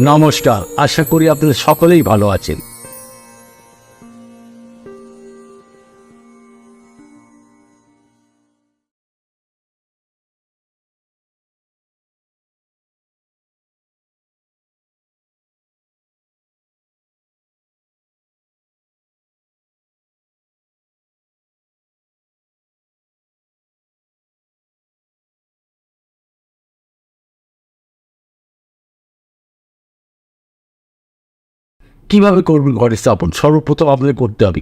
নমস্কার আশা করি আপনারা সকলেই ভালো আছেন। কীভাবে করবেন ঘরের স্থাপন? সর্বপ্রথম আপনাদের করতে হবে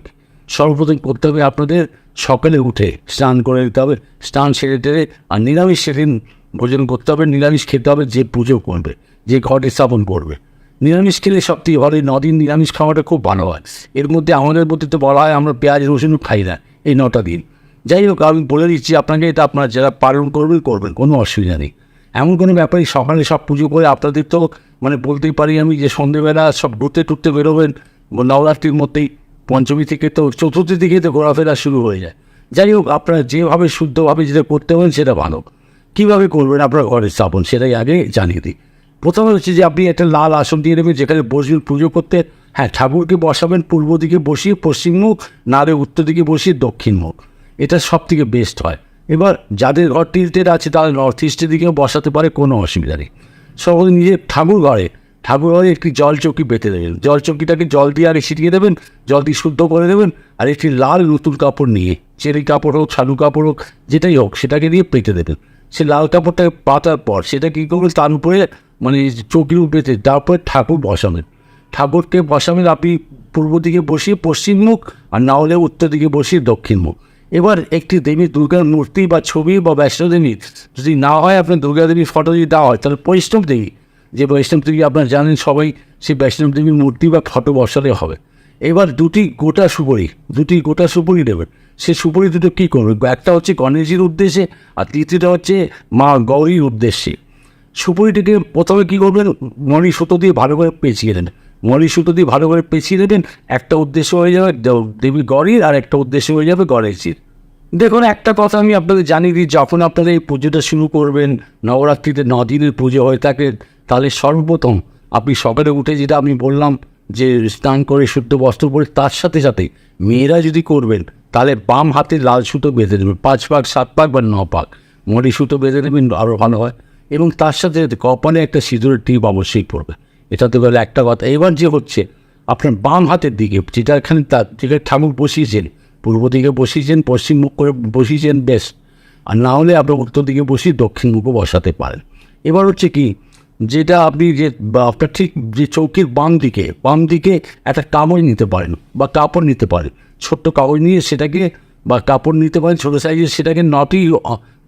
সর্বপ্রথম করতে হবে আপনাদের সকালে উঠে স্নান করে নিতে হবে, স্নান সেরে টেরে আর নিরামিষ সেদিন ভোজন করতে হবে, নিরামিষ খেতে হবে, যে পুজো করবে, যে ঘরে স্থাপন করবে। নিরামিষ খেলে থেকে ভালো নদিন নিরামিষ খাওয়াটা খুব ভালো হয়। এর মধ্যে আমাদের মধ্যে তো বলা হয় আমরা পেঁয়াজ, রসুন খাই না এই নটা দিন। যাই হোক, আমি বলে দিচ্ছি আপনাকে, এটা আপনারা যারা পালন করবেন করবেন, কোনো অসুবিধা নেই। এমন কোনো ব্যাপারই সকালে সব পুজো করে আপনাদের তো মানে বলতেই পারি আমি যে সন্ধেবেলা সব ঘুরতে টুরতে বেরোবেন, নবরাত্রির মধ্যেই পঞ্চমী থেকে তো চতুর্থী থেকে তো ঘোরাফেরা শুরু হয়ে যায়। যাই হোক, আপনারা যেভাবে শুদ্ধভাবে যেটা করতে হবেন সেটা ভালো। কীভাবে করবেন আপনার ঘরের স্থাপন সেটাই আগে জানিয়ে দিই। প্রথমে হচ্ছে যে আপনি একটা লাল আসন দিয়ে নেবেন, যেখানে বসবেন পুজো করতে। হ্যাঁ ঠাকুরকে বসাবেন, পূর্ব দিকে বসিয়ে, পশ্চিম মুখ নারে উত্তর দিকে বসিয়ে, দক্ষিণ মুখ। এটা সব থেকে বেস্ট হয়। এবার যাদের ঘর টিলটেড আছে, তারা নর্থ ইস্টের দিকেও বসাতে পারে, কোনো অসুবিধা নেই। সকলে নিজের ঠাকুর ঘরে ঠাকুর ঘরে একটি জল চৌকি পেতে দেবেন। জল চৌকিটাকে জল দিয়ে আরে ছিটিয়ে দেবেন, জল দিয়ে শুদ্ধ করে দেবেন, আর একটি লাল নতুন কাপড় নিয়ে, চেরি কাপড় হোক ছালু কাপড় হোক, যেটাই হোক, সেটাকে দিয়ে পেতে দেবেন। সে লাল কাপড়টাকে পাতার পর সেটা কী করবেন? তার উপরে মানে চৌকির উপরে তারপরে ঠাকুর বসাবেন। ঠাকুরকে বসাবেন, আপনি পূর্ব দিকে বসিয়ে পশ্চিম মুখ, আর না হলে উত্তর দিকে বসিয়ে দক্ষিণ মুখ। এবার একটি দেবী দুর্গার মূর্তি বা ছবি বা বৈষ্ণবদেবীর যদি না হয়, আপনার দুর্গা দেবীর ফটো যদি দেওয়া হয়, তাহলে বৈষ্ণব দেবী, যে বৈষ্ণব দেবী আপনারা জানেন সবাই সেই বৈষ্ণব দেবীর মূর্তি বা ফটো বসালে হবে। এবার দুটি গোটা সুপরি, দুটি গোটা সুপরি দেবেন। সে সুপরি দুটো কী করবে? একটা হচ্ছে গণেশজির উদ্দেশ্যে, আর তৃতীয়টা হচ্ছে মা গৌরীর উদ্দেশ্যে। সুপুরিটিকে প্রথমে কী করবেন? মণি সুতো দিয়ে ভালো করে পেঁচিয়ে দেবেন মণি সুতো দিয়ে ভালো করে পেঁচিয়ে দেবেন একটা উদ্দেশ্য হয়ে যাবে দেবী গৌরীর, আর একটা উদ্দেশ্য হয়ে যাবে গণেশজির। দেখুন, একটা কথা আমি আপনাদের জানিয়ে দিই, যখন আপনারা এই পুজোটা শুরু করবেন, নবরাত্রিতে ন দিনের পুজো হয়ে থাকে, তাহলে সর্বপ্রথম আপনি সকালে উঠে যেটা আমি বললাম, যে স্নান করে শুদ্ধ বস্ত্র পরে তার সাথে সাথে মেয়েরা যদি করবেন, তাহলে বাম হাতে লাল সুতো বেঁধে দেবেন, পাঁচ পাক সাত পাক বা ন পাক মরি সুতো বেঁধে দেবেন আরও ভালো হয়। এবং তার সাথে সাথে কপালে একটা সিঁদুরের টিপ অবশ্যই পড়বে। এটা তো একটা কথা, এবার যে হচ্ছে, আপনার বাম হাতের দিকে যেটা এখানে তার, যেখানে ঠাকুর বসিয়েছেন পূর্ব দিকে বসিয়েছেন, পশ্চিম মুখ করে বসিয়েছেন, বেশ। আর না হলে আপনি উত্তর দিকে বসিয়ে দক্ষিণ মুখও বসাতে পারেন। এবার হচ্ছে কি, যেটা আপনি যে আপনার ঠিক যে চৌকির বাম দিকে বাম দিকে একটা কামড় নিতে পারেন, বা কাপড় নিতে পারেন। ছোট্ট কাগজ নিয়ে সেটাকে, বা কাপড় নিতে পারেন, ছোটো সাইজের সেটাকে নটি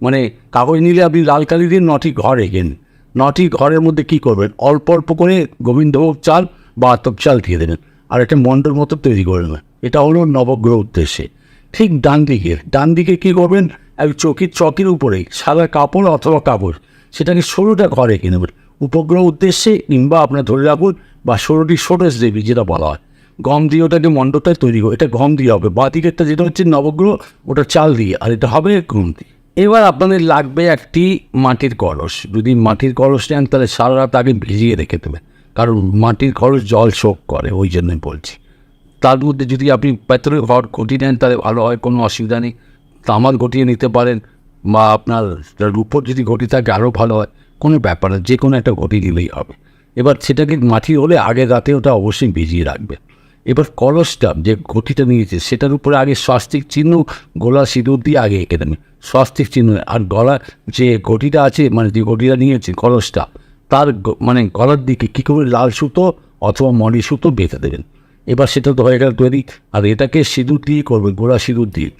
মানে কাগজ নিলে আপনি লাল কালি দিয়ে নটি ঘর এগেন নটি ঘরের মধ্যে কী করবেন? অল্প অল্প করে গোবিন্দভোগ চাল বা আতপ চাল দিয়ে দেবেন। আর একটা মণ্ডল মতো তৈরি করে নেবেন। এটা হলো নবগ্রহ উদ্দেশ্যে। ঠিক ডান দিকে ডান দিকে কী করবেন? এক চকির চকির উপরেই, সাদা কাপড় অথবা কাপড়। সেটাকে ষোলোটা ঘরে কিনে উপগ্রহ উদ্দেশ্যে কিংবা আপনার ধরে রাখুন, বা ষোলোটি ষোড়শ দেবী যেটা বলা হয়। গম দিয়ে ওটাকে মণ্ডপটায় তৈরি করে, এটা গম দিয়ে হবে। বা দিকেরটা যেটা হচ্ছে নবগ্রহ, ওটা চাল দিয়ে, আর এটা হবে গম এবার আপনাদের লাগবে একটি মাটির কলস যদি মাটির কলস নেন, তাহলে সারা রাত আগে ভিজিয়ে রেখে দেবেন। কারণ মাটির কলস জল শোক করে, ওই জন্যই বলছি। তার মধ্যে যদি আপনি পেতলের ঘর ঘটি নেন, তাহলে ভালো হয়, কোনো অসুবিধা নেই। তামার ঘটিয়ে নিতে পারেন, বা আপনার রূপর যদি ঘটি থাকে, আরও ভালো হয়। কোনো ব্যাপার যে কোনো একটা ঘটি দিলেই হবে। এবার সেটাকে মাটি হলে আগের রাতে ওটা অবশ্যই ভিজিয়ে রাখবে। এবার কলসটা যে ঘটিটা নিয়েছে, সেটার উপরে আগে স্বাস্তিক চিহ্ন, গোলা সিঁদুর দিয়ে আগে এঁকে দেবেন স্বাস্তিক চিহ্ন, আর গলা যে ঘটিটা আছে মানে যে ঘটিটা নিয়েছে কলসটা, তার মানে গলার দিকে কী করে লাল সুতো অথবা মণি সুতো বেঁধে দেবেন। এবার সেটা তো হয়ে গেল তৈরি। আর এটাকে সিঁদুর দিয়ে করবেন, গোড়া সিঁদুর দিয়ে।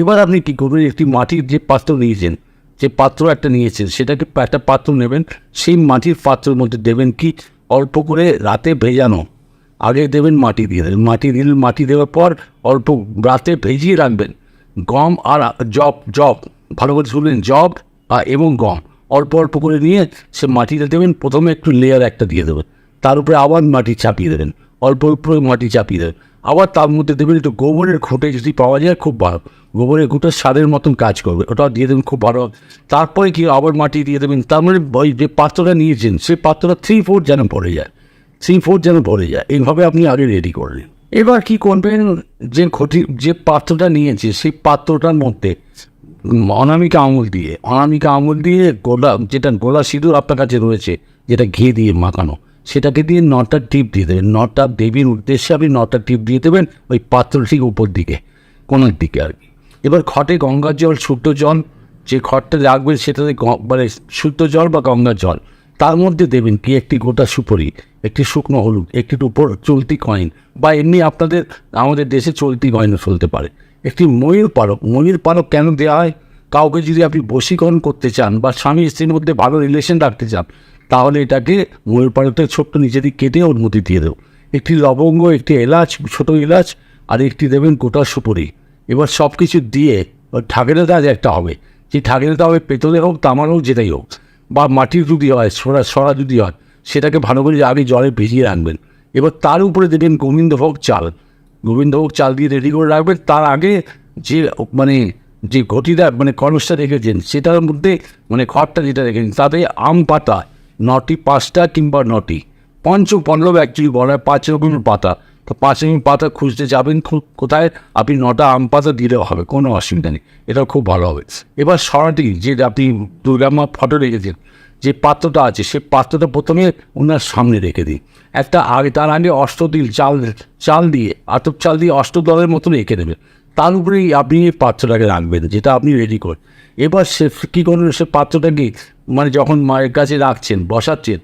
এবার আপনি কী করবেন? একটি মাটির যে পাত্র নিয়েছেন, যে পাত্র একটা নিয়েছেন, সেটাকে একটা পাত্র নেবেন, সেই মাটির পাত্রের মধ্যে দেবেন কি? অল্প করে রাতে ভেজানো। আগে দেবেন মাটি দিয়ে দেবেন মাটি দিলেন মাটি দেওয়ার পর অল্প রাতে ভেজিয়ে রাখবেন। গম আর জব জব, ভালো করে শুনলেন, জব এবং গম। অল্প অল্প করে নিয়ে সে মাটিটা দেবেন, প্রথমে একটু লেয়ার একটা দিয়ে দেবেন। তার উপরে আবার মাটি চাপিয়ে দেবেন। অল্প অল্প মাটি চাপিয়ে দেবেন আবার তার মধ্যে দেবেন একটু গোবরের ঘুঁটে যদি পাওয়া যায় খুব ভালো। গোবরের ঘুঁটে সারের মতন কাজ করবে, ওটা দিয়ে দেবেন খুব ভালো। তারপরে কি আবার মাটি দিয়ে দেবেন, তার মানে ওই যে পাত্রটা নিয়েছেন, সেই পাত্রটা থ্রি ফোর যেন পড়ে যায়। থ্রি ফোর যেন ভরে যায়, এইভাবে আপনি আগে রেডি করলেন এবার কি করবেন, যে ঘটি যে পাত্রটা নিয়েছে সেই পাত্রটার মধ্যে অনামিকা আঙুল দিয়ে, অনামিকা আঙুল দিয়ে গোলা, যেটা গোলা সিঁদুর আপনার কাছে রয়েছে, যেটা ঘি দিয়ে মাখানো সেটাকে দিয়ে নটা টিপ দিয়ে দেবেন। নটা দেবীর উদ্দেশ্যে আপনি নটা টিপ দিয়ে দেবেন ওই পাত্রটির উপর দিকে কোনার দিকে আর কি। এবার ঘটে গঙ্গার জল, শুদ্ধ জল। যে ঘরটা রাখবেন সেটাতে মানে শুদ্ধ জল বা গঙ্গার জল, তার মধ্যে দেবেন কি? একটি গোটা সুপরি, একটি শুকনো হলুদ, একটি উপর চলতি কয়েন বা এমনি আপনাদের, আমাদের দেশে চলতি কয়েনও চলতে পারে। একটি ময়ূর পালক ময়ূর পালক কেন দেওয়া হয়? কাউকে যদি আপনি বশীকরণ করতে চান বা স্বামী স্ত্রীর মধ্যে ভালো রিলেশন রাখতে চান তাহলে এটাকে ময়ূর পালকটা ছোট্ট নিচে দিয়ে কেটে অনুমতি দিয়ে দেবো। একটি লবঙ্গ, একটি এলাচ, ছোটো এলাচ, আর একটি দেবেন গোটা সুপুরি। এবার সব কিছু দিয়ে ঠাকের কাজ একটা হবে, যে ঠাকেরটা হবে পেতলে হোক, তামার হোক, যেটাই হোক, বা মাটির যদি হয় সরা সরা যদি হয়, সেটাকে ভালো করে আগে জলে ভিজিয়ে রাখবেন। এবার তার উপরে দেবেন গোবিন্দভোগ চাল। গোবিন্দভোগ চাল দিয়ে রেডি করে রাখবেন। তার আগে যে মানে যে ঘটিটা মানে কলসটা রেখেছেন, সেটার মধ্যে মানে খড়টা যেটা রেখেছেন, তাতে আম পাতা নটি পাঁচটা কিংবা নটি পঞ্চ পনেরো অ্যাকচুয়ালি বলা হয় পাঁচ রকমের পাতা। তো পাঁচ রকমের পাতা খুঁজতে যাবেন কোথায়, আপনি নটা আম পাতা দিলেও হবে, কোনো অসুবিধা নেই। এটা খুব ভালো হবে। এবার সরাটি যে আপনি দুর্গামা ফটো রেখেছেন, যে পাত্রটা আছে, সে পাত্রটা প্রথমে ওনার সামনে রেখে দিই একটা আগে, তার আগে অষ্টদিল চাল চাল দিয়ে, আতপ চাল দিয়ে অষ্টদলের মতন রেখে দেবেন। তার উপরেই আপনি এই পাত্রটাকে রাখবেন, যেটা আপনি রেডি করেন এবার সে কী করবেন, সে পাত্রটাকে মানে যখন মায়ের কাছে রাখছেন, বসাচ্ছেন,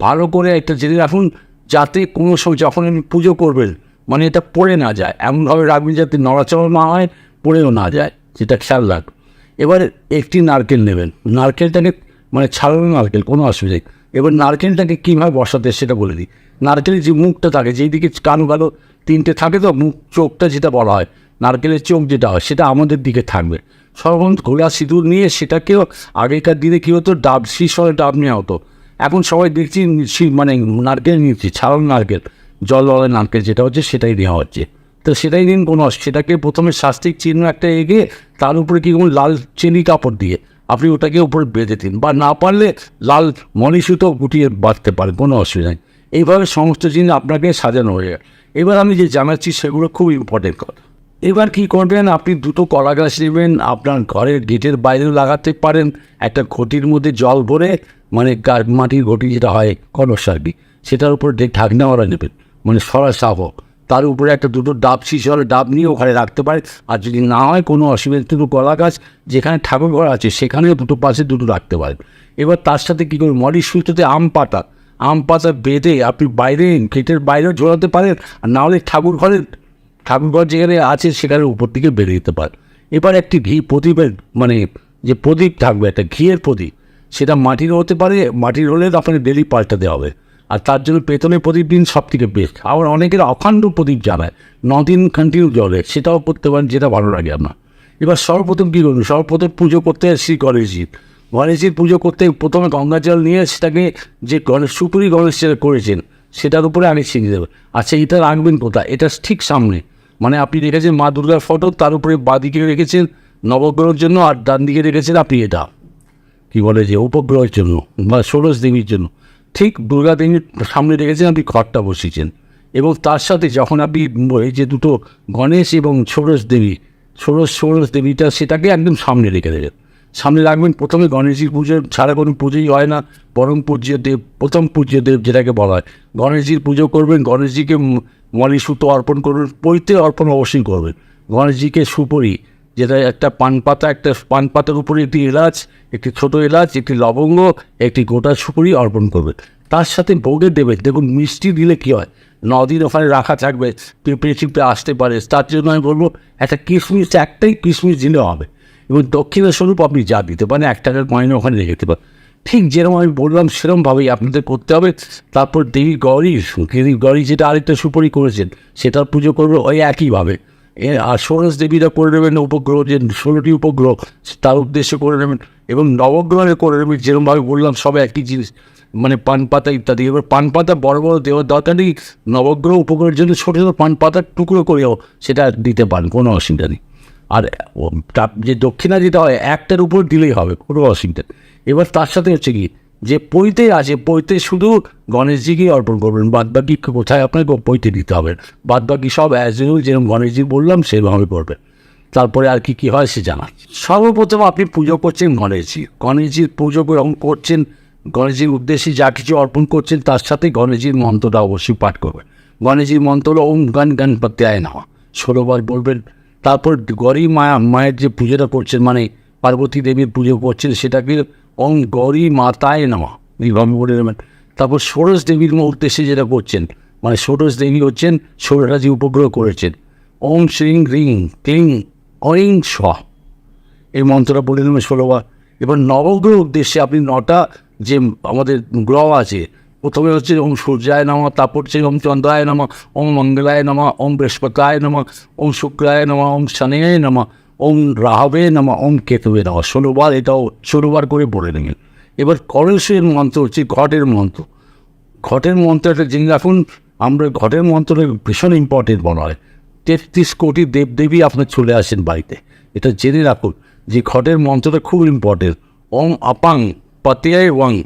ভালো করে একটা জেনে রাখুন যাতে কোনো সময় যখন আপনি পুজো করবেন মানে এটা পড়ে না যায়। এমনভাবে রাখবেন যাতে নড়াচড়া না হয়, পড়েও না যায় সেটা খেয়াল রাখবেন এবার একটি নারকেল নেবেন। নারকেলটাকে মানে ছাড়ানো নারকেল, কোনো অসুবিধা নেই। এবার নারকেলটাকে কীভাবে বসাতে সেটা বলে দিই। নারকেলের যে মুখটা থাকে, যেই দিকে কান কালো তিনটে থাকে তো, মুখ, চোখটা যেটা বলা হয়, নারকেলের চোখ যেটা হয়, সেটা আমাদের দিকে থাকবে। সর্বপ্রথম ঘোলা সিঁদুর নিয়ে সেটাকেও আগেকার দিনে কী হতো, ডাব শিশরে ডাব নেওয়া হতো। এখন সবাই দেখছি মানে নারকেল নিচ্ছি ছাড়ানো নারকেল, জল জলের নারকেল যেটা হচ্ছে সেটাই নেওয়া হচ্ছে। তো সেটাই দিন কোনো, সেটাকে প্রথমে শাস্তিক চিহ্ন একটা এগিয়ে তার উপরে কী করুন লাল চেনি কাপড় দিয়ে আপনি ওটাকে উপরে বেঁধে দিন বা না পারলে লাল মলি সুতো গুটিয়ে বাঁধতে পারেন, কোনো অসুবিধা নেই। এইভাবে সমস্ত জিনিস আপনাকে সাজানো হয়ে এবার আমি যে জানাচ্ছি সেগুলো খুব ইম্পর্টেন্ট কথা। এবার কি করবেন? আপনি দুটো কলা গাছ নেবেন, আপনার ঘরের গেটের বাইরেও লাগাতে পারেন। একটা ঘটির মধ্যে জল ভরে মানে মাটির ঘটি যেটা হয় কলস আর সেটার উপর ডে- ঢাকনাওয়ালা নেবেন মানে সরা সাহ তার উপরে একটা দুটো ডাব শিশল ডাব নিয়ে ওখানে রাখতে পারে আর যদি না হয়, কোনো অসুবিধা দুটো কলা গাছ যেখানে ঠাকুর ঘর আছে, সেখানেও দুটো পাশে দুটো রাখতে পারেন। এবার তার সাথে কী করবেন? মরিচ সুতোতে আম পাতা আম পাতা বেঁধে আপনি বাইরে, গেটের বাইরেও ঝোলাতে পারেন। আর না হলে ঠাকুর ঘরের ঠাকুরঘর যেখানে আছে সেখানে উপর দিকে বেরিয়ে যেতে পারে। এবার একটি ঘি প্রদীপের মানে যে প্রদীপ থাকবে, একটা ঘিয়ের প্রদীপ, সেটা মাটির হতে পারে, মাটির হলে আপনাকে ডেলি পাল্টাতে হবে। আর তার জন্য পেতলের প্রদীপ দিন সব থেকে বেস্ট আবার অনেকের অখণ্ড প্রদীপ জানায়, নদিন কন্টিনিউ জলে সেটাও করতে পারেন, যেটা ভালো লাগে আপনার। এবার সর্বপ্রথম কী করুন, সর্বপ্রথম পুজো করতে শ্রী গণেশজির। গণেশজির পুজো করতে প্রথমে গঙ্গা জল নিয়ে সেটাকে যে গণেশ, সুপুরি গণেশ যেটা করেছেন, সেটার উপরে আগে ছিঁড়ে দেবেন আচ্ছা এটা রাখবেন কোথায়? এটা ঠিক সামনে। মানে আপনি রেখেছেন মা দুর্গার ফটো তার উপরে বাঁদিকে রেখেছেন নবগ্রহের জন্য আর ডান দিকে রেখেছেন আপনি এটা। কী বলে যে উপগ্রহের জন্য বা ষোড়শ দেবীর জন্য। ঠিক দুর্গা দেবীর সামনে রেখেছেন আপনি ঘরটা বসিয়েছেন। এবং তার সাথে যখন আপনি এই যে দুটো গণেশ এবং ষোড়শ দেবী, ষোড়শ ষোড়শ দেবীটা সেটাকে একদম সামনে রেখে দেবেন। সামনে রাখবেন, প্রথমে গণেশজির পুজো ছাড়া কোনো পুজোই হয় না, পরম পূজ্য দেব, প্রথম পূজ্য দেব যেটাকে বলা হয়। গণেশজির পুজো করবেন, গণেশজিকে মলি সুতো অর্পণ করবেন পৈতে অর্পণ অবশ্যই করবেন। গণেশজিকে সুপরি, যেটা একটা পান পাতা, একটা পান পাতার উপরে একটি এলাচ, একটি ছোট এলাচ, একটি লবঙ্গ, একটি গোটা সুপুরি অর্পণ করবে তার সাথে ভোগে দেবে দেখুন, মিষ্টি দিলে কী হয়? নদিন ওখানে রাখা থাকবে, পেঁপে চিপে আসতে পারে। তার জন্য আমি বলব, একটা কিশমিশ, একটাই কিশমিশ দিলে হবে। এবং দক্ষিণের স্বরূপ আপনি যা দিতে পারেন, এক টাকার কয়েন ওখানে রেখে দিতে পারেন। ঠিক যেরকম আমি বললাম, সেরকমভাবেই আপনাদের করতে হবে। তারপর দেবী গৌরী দেবী গৌরী যেটা আরেকটা সুপরি করেছেন, সেটার পুজো করবে ওই একইভাবে। আর ষোড়শ দেবীরা করে নেবেন উপগ্রহ, যে ষোলোটি উপগ্রহ, তার উদ্দেশ্য করে নেবেন। এবং নবগ্রহে করে নেবেন, যেরকমভাবে বললাম, সব একই জিনিস মানে পান পাতা ইত্যাদি। এবার পান পাতা বড় বড় দেওয়ার দরকার নেই, নবগ্রহ উপগ্রহের জন্য ছোটো ছোটো পান পাতার টুকরো করেও সেটা দিতে পারেন, কোনো অসুবিধা নেই। আর যে দক্ষিণা যেটা হয়, একটার উপর দিলেই হবে, কোনো অসুবিধা নেই। এবার তার সাথে হচ্ছে কি, যে পৈতে আছে, পৈতে শুধু গণেশজিকেই অর্পণ করবেন বাদ বাকি কোথায় আপনাকে পৈতে দিতে হবে? বাদ বাকি সব অ্যাজ ইউজুয়াল যেরকম গণেশজি বললাম, সেভাবে করবেন তারপরে আর কি কী হয় সে জানা। সর্বপ্রথম আপনি পুজো করছেন গণেশজি। গণেশজির পুজো যখন করছেন? গণেশজির উদ্দেশ্যে যা কিছু অর্পণ করছেন, তার সাথে গণেশজির মন্ত্রটা অবশ্যই পাঠ করবেন। গণেশজির মন্ত্র ওম গান গণপতি আয় নামা। ষোলোবার বলবেন। তারপর গৌরী মায়া, মায়ের যে পুজোটা করছেন মানে পার্বতী দেবীর পুজো করছেন, সেটাকে ওম গৌরী মাতায় নামা। এইভাবে বলে নেবেন তারপর ষোড়শ দেবীর উদ্দেশ্যে যেটা করছেন মানে ষোড়শ দেবী হচ্ছেন ষোড়রাজি উপগ্রহ করেছেন। ওম শ্রিং রিং ক্লিং অরিং স এই মন্ত্রটা বলে নেবেন ষোলোবার এবার নবগ্রহ উদ্দেশ্যে আপনি নটা যে আমাদের গ্রহ আছে, প্রথমে হচ্ছে ওম সূর্যায় নামা, তারপর হচ্ছে ওম চন্দ্রায় নামা, ওম মঙ্গলায় নামা, ওম বৃহস্পতায় নামা, ওম শুক্রায় নামা, ওম শনিয়ায় নামা। ওম রাহবে নামা ওম কেতুবে নামা। ষোলোবার এটাও ষোলোবার করে বলে নেবেন এবার করেশের মন্ত্র হচ্ছে ঘটের মন্ত্র। ঘটের মন্ত্রটা জেনে রাখুন, আমরা ঘটের মন্ত্রটা ভীষণ ইম্পর্টেন্ট মনে হয়। তেত্রিশ কোটি দেবদেবী আপনার চলে আসেন বাড়িতে। এটা জেনে রাখুন যে ঘটের মন্ত্রটা খুব ইম্পর্টেন্ট ওম আপাং পতিয়ায় ওয়াং।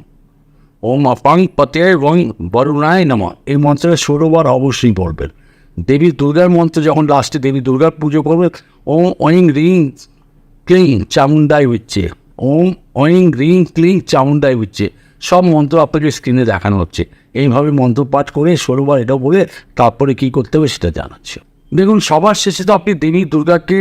ওম আপাং পতিয়ায় ওয়াং বরুণায় নামা। এই মন্ত্রটা ষোলোবার অবশ্যই পড়বেন দেবী দুর্গার মন্ত্র যখন লাস্টে দেবী দুর্গার পুজো করবে, ওম ওয়িং রিং ক্লিং চামুন্ডাই হচ্ছে ওম ওয়িং রিং ক্লিং চামুন্ডাই হচ্ছে সব মন্ত্র আপনাকে স্ক্রিনে দেখানো হচ্ছে। এইভাবে মন্ত্র পাঠ করে ষোলোবার এটা বলে তারপরে কী করতে হবে সেটা জানাচ্ছে দেখুন, সবার শেষে তো আপনি দেবী দুর্গাকে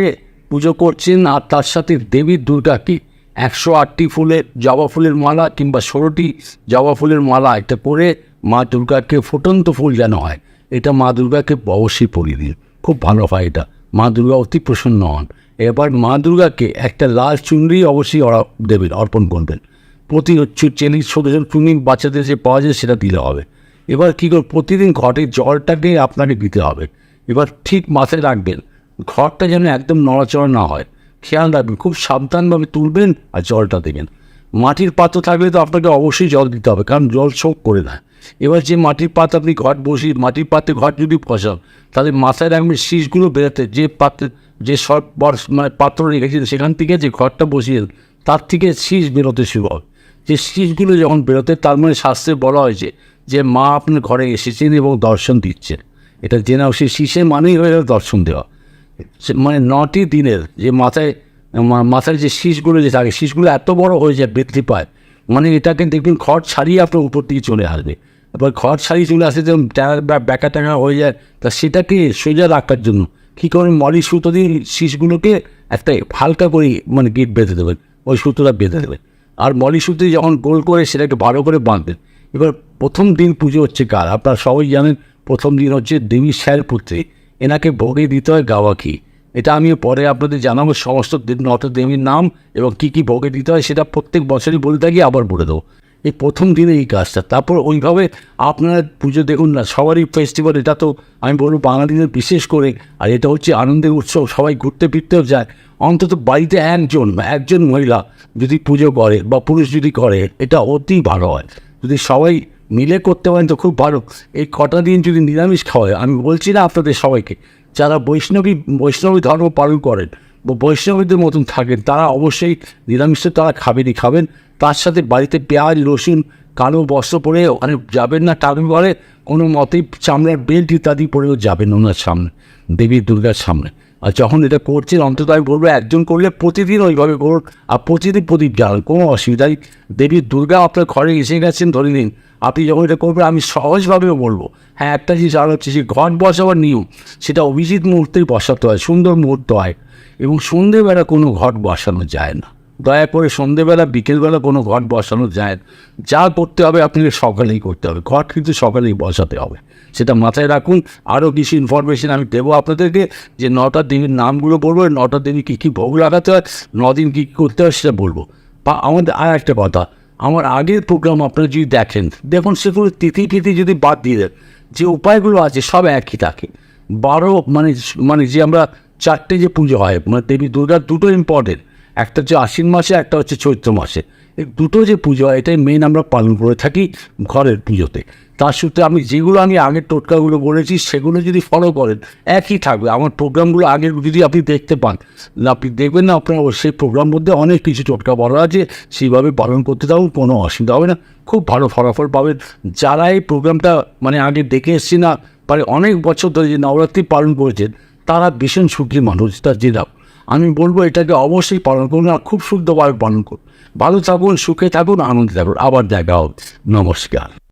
পুজো করছেন, আর তার সাথে দেবী দুর্গাকে একশো আটটি ফুলের জবা ফুলের মালা কিংবা ষোলোটি জবা ফুলের মালা এটা করে মা দুর্গাকে ফুটন্ত ফুল যেন হয়। এটা মা দুর্গাকে অবশ্যই পরিয়ে দিন। খুব ভালো হয় এটা। মা দুর্গা অতি প্রসন্ন হন। এবার মা দুর্গাকে একটা লাল চুনরি অবশ্যই দেবেন, অর্পণ করবেন। প্রতি হচ্ছে ছোটো ছোটো চুনি বাচ্চাদের যে পাওয়া যায় সেটা দিলে হবে। এবার কী করে প্রতিদিন ঘটের জলটাকে আপনাকে দিতে হবে। এবার ঠিক মাথায় রাখবেন, ঘরটা যেন একদম নড়াচড়া না হয়। খেয়াল রাখবেন, খুব সাবধানভাবে তুলবেন আর জলটা দেবেন। মাটির পাত্র থাকলে তো আপনাকে অবশ্যই জল দিতে হবে, কারণ জল শোক করে না। এবার যে মাটির পাত্র আপনি ঘট বসিয়ে, মাটির পাত্রে ঘট যদি বসান, তাহলে মাথায় রাখবেন শীষগুলো বেরোতে, যে পাত্রে, যে সব মানে পাত্র রেখেছিলেন সেখান থেকে যে ঘরটা বসিয়ে তার থেকে শীষ বেরোতে শুরু হবে। যে শীষগুলো যখন বেরোতে, তার মানে শাস্ত্রে বলা হয়েছে যে, মা আপনার ঘরে এসেছেন এবং দর্শন দিচ্ছেন। এটা জেনে সে শীষে মানেই হয়ে দর্শন দেওয়া। মানে নটি দিনের যে মাথায় মা- মাথায় যে শীষগুলো যে থাকে, শীষগুলো এত বড় হয়ে যায়, বৃদ্ধি পায়। মানে এটাকে দেখবেন খড় ছাড়িয়ে আপনার উপর দিকে চলে আসবে। এবার খড় ছাড়িয়ে চলে আসে, যেমন ট্যাঙা বা- ব্যাকা ট্যাঙা হয়ে যায়, তা সেটাকে সোজা রাখার জন্য কী করেন মলি সুতো দিয়ে শীষগুলোকে একটা হালকা করে মানে গিট বেঁধে দেবেন, ওই সুতোটা বেঁধে দেবেন। আর মলি সুতো যখন গোল করে সেটাকে ভালো করে বাঁধবেন। এবার প্রথম দিন পুজো হচ্ছে কার? আপনারা সবাই জানেন, প্রথম দিন হচ্ছে দেবী শ্যার পুত্রী এনাকে ভোগে দিতে হয় গাওয়া এটা আমি পরে আপনাদের জানাব সমস্ত নটা দেবীর নাম এবং কী কী ভোগে দিতে হয়, সেটা প্রত্যেক বছরই বলে থাকি, আবার বলে দেবো। এই প্রথম দিনে এই কাজটা। তারপর ওইভাবে আপনারা পুজো দেখুন না, সবারই ফেস্টিভ্যাল এটা তো আমি বলব বাঙালিদের বিশেষ করে, আর এটা হচ্ছে আনন্দের উৎসব, সবাই ঘুরতে ফিরতেও যায়। অন্তত বাড়িতে একজন একজন মহিলা যদি পুজো করে বা পুরুষ যদি করে, এটা অতি ভালো হয়। যদি সবাই মিলে করতে পারেন তো খুব ভালো। এই কটা দিন যদি নিরামিষ খাওয়ায় আমি বলছি না আপনাদের সবাইকে যারা বৈষ্ণবী বৈষ্ণবী ধর্ম পালন করেন বৈষ্ণবীদের মতন থাকেন, তারা অবশ্যই নিরামিষ তারা খাবেনই খাবেন। তার সাথে বাড়িতে পেঁয়াজ, রসুন, কালো বস্ত্র পরে ওখানে যাবেন না টাকা পরে কোনো মতেই চামড়ার বেল্ট ইত্যাদি পরেও যাবেন ওনার সামনে, দেবী দুর্গার সামনে। আর যখন এটা করছেন, অন্তত আমি বলব একজন করলে প্রতিদিন ওইভাবে করুন। আর প্রতিদিন প্রদীপ জ্বালান, কোনো অসুবিধা নেই। দেবী দুর্গা আপনার ঘরে এসে গেছেন, ধরে নিন আপনি যখন এটা করবেন, আমি সহজভাবেও বলব। হ্যাঁ একটা জিনিস আর হচ্ছে যে ঘট বসাবার নিয়ম, সেটা অভিজিৎ মুহূর্তেই বসাতে হয়, সুন্দর মুহূর্ত হয় এবং সন্ধেবেলা কোনো ঘট বসানো যায় না। দয়া করে সন্ধেবেলা, বিকেলবেলা কোনো ঘট বসানো যায় যা করতে হবে আপনাকে সকালেই করতে হবে, ঘট কিন্তু সকালেই বসাতে হবে। সেটা মাথায় রাখুন। আরও কিছু ইনফরমেশন আমি দেবো আপনাদেরকে, যে নটা দেবীর নামগুলো বলব, নটা দেবী কী কী ভোগ লাগাতে হয়, নদিন কী কী করতে হয় সেটা বলব। বা আমাদের আর একটা কথা আমার আগের প্রোগ্রাম আপনারা যদি দেখেন, দেখুন সেগুলো তিথি তিথি যদি বাদ দিয়ে দেন, যে উপায়গুলো আছে সব একই থাকে। বারো মানে মানে যে আমরা চারটে যে পুজো হয় মানে দেবী দুর্গার দুটো ইম্পর্টেন্ট একটা হচ্ছে আশ্বিন মাসে, একটা হচ্ছে চৈত্র মাসে। দুটো যে পুজো এটাই মেন আমরা পালন করে থাকি ঘরের পুজোতে। তার সূত্রে আমি যেগুলো আমি আগের টোটকাগুলো বলেছি, সেগুলো যদি ফলো করেন, একই থাকবে। আমার প্রোগ্রামগুলো আগে যদি আপনি দেখতে পান আপনি দেখবেন না, আপনার সেই প্রোগ্রাম মধ্যে অনেক কিছু টোটকা বলা আছে, সেইভাবে পালন করতে থাকুন, কোনো অসুবিধা হবে না। খুব ভালো ফলাফল পাবেন। যারা এই প্রোগ্রামটা মানে আগে দেখে এসছি না পারে অনেক বছর ধরে যে নবরাত্রি পালন করেছেন, তারা ভীষণ সুখী মানুষ, তার জেলা আমি বলব এটাকে অবশ্যই পালন করুন আর খুব শুদ্ধভাবে পালন করুন। ভালো থাকুন, সুখে থাকুন, আনন্দে থাকুন। আবার দেখা হোক নমস্কার।